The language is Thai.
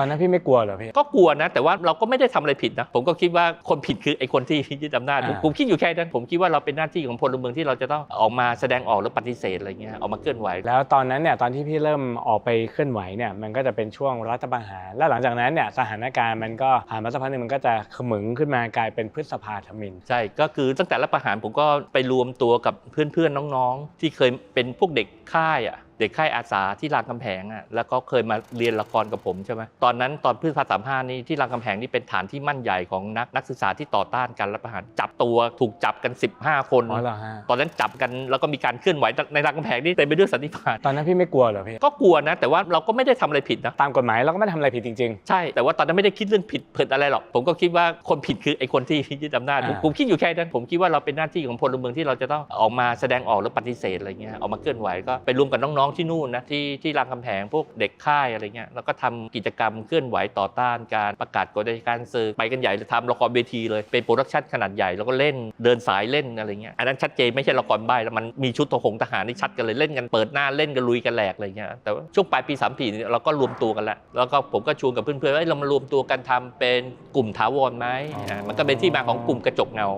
ตอนนั้นพี่ไม่กลัวเหรอพี่ ก็กลัวนะ แต่ว่าเราก็ไม่ได้ทำอะไรผิดนะ ผมก็คิดว่าคนผิดคือไอ้คนที่ยึดอำนาจผมอ่าผมคิดอยู่แค่นั้น ผมคิดว่าเราเป็นหน้าที่ของพลเมืองที่เราจะต้องออกมาแสดงออกหรือปฏิเสธอะไรเงี้ยออกมาเคลื่อนไหว แล้วตอนนั้นเนี่ยตอนที่พี่เริ่มออกไปเคลื่อนไหวเนี่ยมันก็จะเป็นช่วงรัฐประหาร แล้วหลังจากนั้นเนี่ยสถานการณ์มันก็ผ่านมาสักพักหนึงมันก็จะขมึงขึ้นมากลายเป็นพฤษภาธมินใช่ก็คือตั้งแต่รัฐประหารผมก็ไปรวมตัวกับเพื่อนๆน้องๆ ที่เคยเป็นพวกเด็กค่ายอะ เด็กค่ายอาสาที่รามคำแหงอะแล้วก็เคยมาเรียนละครกับผมใช่ไหมตอนนั้นตอนพฤษภาสามห้านี่ที่รามคำแหงนี่เป็นฐานที่มั่นใหญ่ของนักนักศึกษาที่ต่อต้านการรัฐประหารจับตัวถูกจับกัน 15 คน อ๋อเหรอฮะ ตอนนั้นจับกันแล้วก็มีการเคลื่อนไหวในรามคำแหงนี่เต็มไปด้วยสันติบาตตอนนั้นพี่ไม่กลัวเหรอพี่ ก็กลัวนะ แต่ว่าเราก็ไม่ได้ทำอะไรผิดนะ ตามกฎหมายเราก็ไม่ได้ทำอะไรผิดจริง ใช่ แต่ว่าตอนนั้นไม่ได้คิดเรื่องผิดเผิดอะไรหรอก ผมก็คิดว่าคนผิดคือไอ้คนที่ยึดอำนาจผมอ่า ผมคิดอยู่แค่นั้น ผมคิดว่าเราเป็นหน้าที่ของพลเมืองที่เราจะต้องออกมาแสดงออกหรือปฏิเสธอะไรเงี้ย ออกมาเคลื่อนไหวก็ไปรวมกับน้องๆที่นู่นนะที่ที่รามคำแหงพวกเด็กค่ายอะไรเงี้ยแล้วก็ทำกิจกรรมเคลื่อนไหวต่อต้านการประกาศกฎอัยการสื่อไปกันใหญ่เลยทำละครเวทีเลยเป็นโปรดักชันขนาดใหญ่แล้วก็เล่นเดินสายเล่นอะไรเงี้ยอันนั้นชัดเจนไม่ใช่ละครใบ้แล้วมันมีชุดทหงทหารนี่ชัดกันเลยเล่นกันเปิดหน้าเล่นกันลุยกันแหลกอะไรเงี้ยแต่ว่าช่วงปลายปี3ามปีเนี่ยเราก็รวมตัวกันแล้วแล้วก็ผมก็ชวนกับเพื่อนๆว่าเอ้ยเรามารวมตัวกันทำเป็นกลุ่มถาวรไหมอ๋ออ่ามันก็เป็นที่มาของกลุ่มกระจกเงา